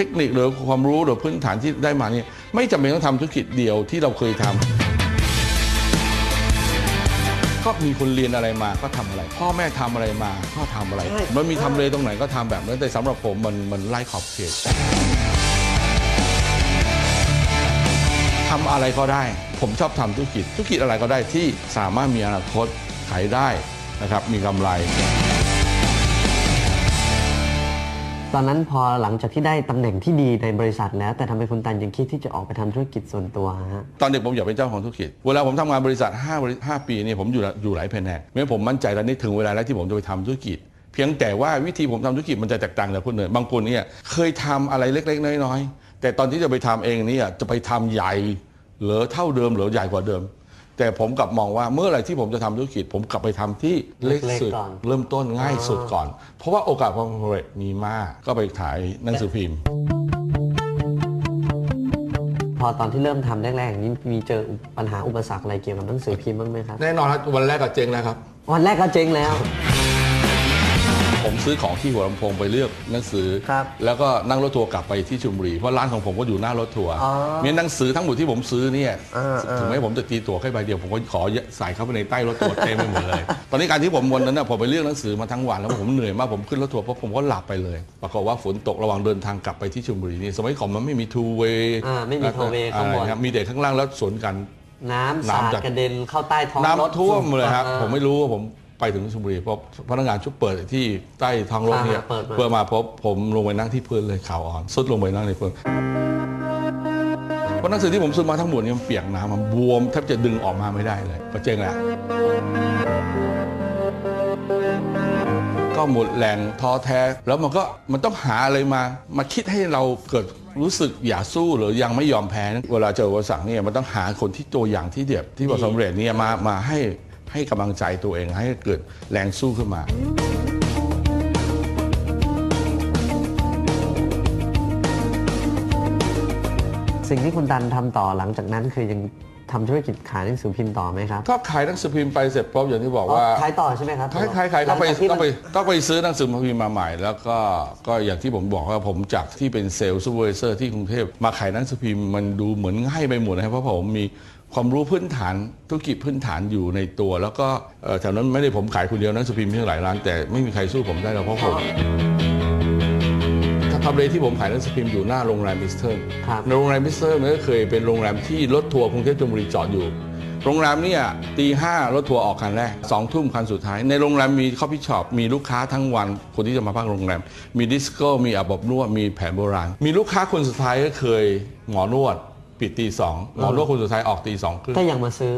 ทคนิคหรือความรู้หรือพื้นฐานที่ได้มาเนี่ยไม่จำเป็นต้องทำธุรกิจเดียวที่เราเคยทำก็มีคนเรียนอะไรมาก็ทำอะไร พ่อแม่ทำอะไรมาก็ทำอะไรใช่มันมีทำเลตรงไหนก็ทำแบบนั้นแต่สำหรับผมมันมันไล่ขอบเขตทำอะไรก็ได้ ผมชอบทำธุรกิจธุรกิจอะไรก็ได้ที่สามารถมีอนาคตขายได้นะครับมีกำไร ตอนนั้นพอหลังจากที่ได้ตำแหน่งที่ดีในบริษัทแล้ว แต่ทำไมคุณตันยังคิดที่จะออกไปทำธุรกิจส่วนตัวฮะ ตอนเด็กผมอยากเป็นเจ้าของธุรกิจ เวลาผมทำงานบริษัท5บริ5ปีเนี่ยผมอยู่อยู่หลายแผนกเมื่อผมมั่นใจตอนนี้ถึงเวลาแล้วที่ผมจะไปทำธุรกิจ เพียงแต่ว่าวิธีผมทำธุรกิจมันจะแตกต่างจากคนอื่นบางคนเนี่ยเคยทำอะไรเล็ก ๆ น้อยๆแต่ตอนที่จะไปทำเองเนี่ยจะไปทำใหญ่หรือเท่าเดิมหรือใหญ่กว่าเดิม แต่ผมกลับมองว่าเมื่อไหร่ที่ผมจะทำธุรกิจ ผมกลับไปทำที่เล็กเล็กๆสุดก่อน เริ่มต้นง่ายสุดก่อน เพราะว่าโอกาสความสำเร็จมีมากก็ไปขายหนังสือพิมพ์ พอตอนที่เริ่มทำแรกๆอย่างนี้มีเจอปัญหาอุปสรรคอะไรเกี่ยวกับหนังสือพิมพ์บ้างไหมครับ แน่นอนครับวันแรกก็เจ๊งแล้วครับ วันแรกก็เจ๊งแล้ว ผมซื้อของที่หัวลำโพงไปเลือกหนังสือ ครับแล้วก็นั่งรถทัวร์กลับไปที่ชลบุรีเพราะร้านของผมก็อยู่หน้ารถทัวร์อ๋อมีหนังสือทั้งหมดที่ผมซื้อเนี่ยอ่าอ่าถึงแม้ผมจะตีตั๋วแค่ใบเดียวผมก็ขอใส่เข้าไปในใต้รถทัวร์เต็มไปหมดเลย ตอนนี้การที่ผมวันนั้นน่ะผมไปเลือกหนังสือมาทั้งวันแล้วผมเหนื่อยมากผมขึ้นรถทัวร์เพราะผมก็หลับไปเลยปรากฏว่าฝนตกระหว่างเดินทางกลับไปที่ชลบุรีนี่สมัยก่อนมันไม่มีทูเวย์อ่าไม่มี two-way ข้างบน มีเด็กข้างล่างแล้วสวนกัน น้ำสาดน้ำจาก กระเด็นเข้าใต้ท้องรถน้ำท่วมเลยครับอ่าผมไม่รู้ว่าผม ไปถึงชลบุรีเพราะพนักงานชุดเปิดที่ใต้ท้องรถเนี่ยอ่าเปิดมา เพื่อมาพบผมลงไปนั่งที่พื้นเลยข่าวอ่อนสุดลงไปนั่งในพื้นเพราะหนังสือที่ผมซื้อมาทั้งหมดเนี่ยมันเปียกน้ำมันบวมแทบจะดึงออกมาไม่ได้เลยก็เจ๊งแหละก็หมดแรงท้อแท้แล้วมันก็มันต้องหาอะไรมา มาคิดให้เราเกิดรู้สึกอย่าสู้หรือยังไม่ยอมแพ้นะเวลาเจออุปสรรคเนี่ยมันต้องหาคนที่ตัวอย่างที่เดียบที่ประสบความสำเร็จเนี่ยมามาให้ ให้กำลังใจตัวเองให้เกิดแรงสู้ขึ้นมาสิ่งที่คุณดันทำต่อหลังจากนั้นคือยัง ทำธุรกิจขายหนังสือพิมพ์ต่อไหมครับก็ขายหนังสือพิมพ์ไปเสร็จปุ๊บอย่างที่บอกว่า ขายต่อใช่ไหมครับขายขายขายหลัก็ไปจากที่ก็มันไปก็ไปซื้อหนังสือพิมพ์มาใหม่ แล้วก็ก็อย่างที่ผมบอกว่าผมจากที่เป็นเซลล์ซูเปอร์วิเซอร์ที่กรุงเทพมาขายหนังสือพิมพ์มันดูเหมือนง่ายไปหมดนะครับเพราะผมมีความรู้พื้นฐานธุรกิจพื้นฐานอยู่ในตัว แล้วก็เอ่อแถวนั้นไม่ได้ผมขายคนเดียวหนังสือพิมพ์มีหลายร้านแต่ไม่มีใครสู้ผมได้หรอกเพราะผมถ้า ทำเลที่ผมขายหนังสือพิมพ์อยู่หน้าโรงแรมมิสเตอร์ครับในโรงแรมมิสเตอร์มันก็เคยเป็นโรงแรมที่รถทัวร์กรุงเทพชลบุรีจอดอยู่ โรงแรมเนี่ยตีห้ารถทัวร์ออกคันแรกสองทุ่มคันสุดท้าย ในโรงแรมมีคอฟฟี่ช็อปมีลูกค้าทั้งวัน คนที่จะมาพักโรงแรม มีดิสโก้มีอาบอบนวดมีแผนโบราณ มีลูกค้าคนสุดท้ายก็เคยหมอนวดปิดตีสองหมอนวดคนสุดท้ายออกตีสองครึ่งก็ยังมาซื้อ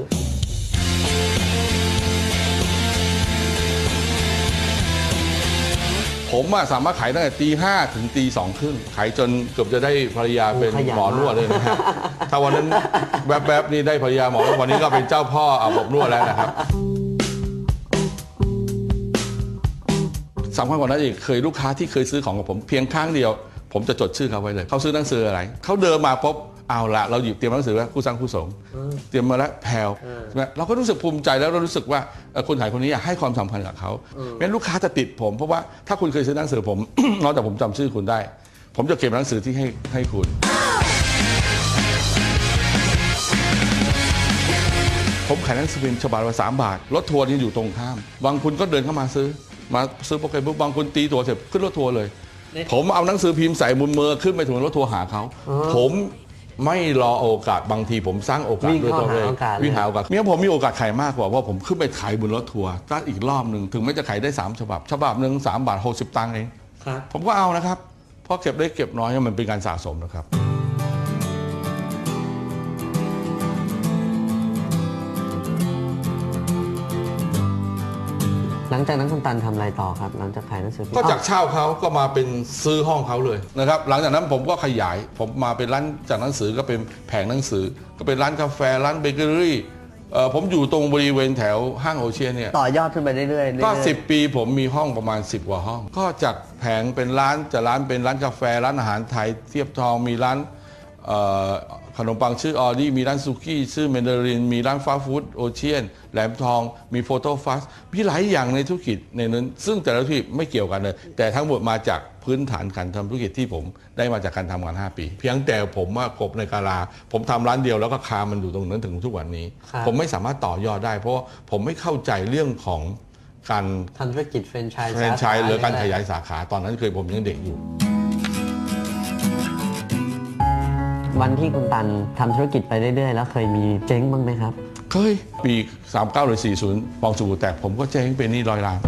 ผมอะสามารถขายตั้งแต่ตีห้าถึงตีสองครึ่งขายจนเกือบจะได้ภรรยาเป็นโอ้ขยันหมอนวดเลยนะฮะถ้าวันนั้นแวบๆนี่ได้ภรรยาหมอนวดวันนี้ก็เป็นเจ้าพ่ออาบอบนวดแล้วนะครับสำคัญกว่านั้นอีกเคยลูกค้าที่เคยซื้อของกับผมเพียงครั้งเดียว ผมจะจดชื่อเขาไว้เลย เขาซื้อหนังสืออะไร เขาเดินมาพบ เอาละเราหยิบเตรียมหนังสือไว้คู่สร้างคู่สมเตรียมมาแล้วแพลวใช่ไหมเราก็รู้สึกภูมิใจแล้วเรารู้สึกว่าเอ่อคนขายคนนี้อยากให้ความสำคัญกับเขางั้นลูกค้าจะติดผม เพราะว่าถ้าคุณเคยซื้อหนังสือผมนอกจากผมจำชื่อคุณได้ ผมจะเก็บหนังสือที่ให้ให้คุณ ผมขายหนังสือพิมพ์ฉบับละสามบาทรถทัวร์นี่อยู่ตรงข้ามบางคุณก็เดินเข้ามาซื้อ มาซื้อโปรแกรมปุ๊บบางคนตีตัวเสร็จขึ้นรถทัวร์เลยผมเอาหนังสือพิมพ์ใส่บนมือขึ้นไปถึงรถทัวร์หาเขา ผม ไม่รอโอกาสบางทีผมสร้างโอกาสวิ่งด้วยเข้าตัวเองหาโอกาสเลย วิ่งหาโอกาสเนี่ยผมมีโอกาสขายมากกว่าเพราะผมขึ้นไปขายบนรถทัวร์ตั้งอีกรอบหนึ่งถึงแม้จะขายได้สามฉบับ ฉบับหนึ่งสามบาทหกสิบตังค์เองครับ ผมก็เอานะครับเพราะเก็บได้เก็บน้อยมันเป็นการสะสมนะครับ หลังจากนั้นคุณตันทำอะไรต่อครับ หลังจากขายหนังสือพิมพ์ก็จากเช่าเขาก็มาเป็นซื้อห้องเขาเลยนะครับ หลังจากนั้นผมก็ขยาย ผมมาเป็นร้านจากหนังสือก็เป็นแผงหนังสือ ก็เป็นร้านกาแฟร้านเบเกอรี่เอ่อผมอยู่ตรงบริเวณแถวห้างโอเชียนเนี่ย ต่อยอดขึ้นไปเรื่อยๆเรื่อยๆ ก็ 10 ปีผมมีห้องประมาณ 10 กว่าห้อง ก็จากแผงเป็นร้านจากร้านเป็นร้านกาแฟร้านอาหารไทยเทียบทองมีร้านเอ่อ ขนมปังชื่อออดี้มีร้านซูกี้ชื่อเมนเดอริน มีร้านฟาสต์ฟู้ดโอเชียนแหลมทอง มีโฟโต้ฟัสมีหลายอย่างในธุรกิจในนั้น ซึ่งแต่ละธุรกิจไม่เกี่ยวกันเลย แต่ทั้งหมดมาจากพื้นฐานการทำธุรกิจที่ผมได้มาจากการทำงาน 5 ปี เพียงแต่ผมว่ากบในกาลา ผมทำร้านเดียวแล้วก็คามันอยู่ตรงนั้นถึงทุกวันนี้ครับผมไม่สามารถต่อยอดได้ เพราะว่าผมไม่เข้าใจเรื่องของการทำธุรกิจแฟรนไชส์แฟรนไชส์หรือการขยายสสาขาตอนนั้นเคยผมยังเด็กอยู่ วันที่คุณตันทำธุรกิจไปเรื่อยๆ แล้วเคยมีเจ๊งบ้างไหมครับ เคยปี 39หรือ40ฟองสบู่แตกผมก็เจ๊งเป็นหนี้ร้อยล้าน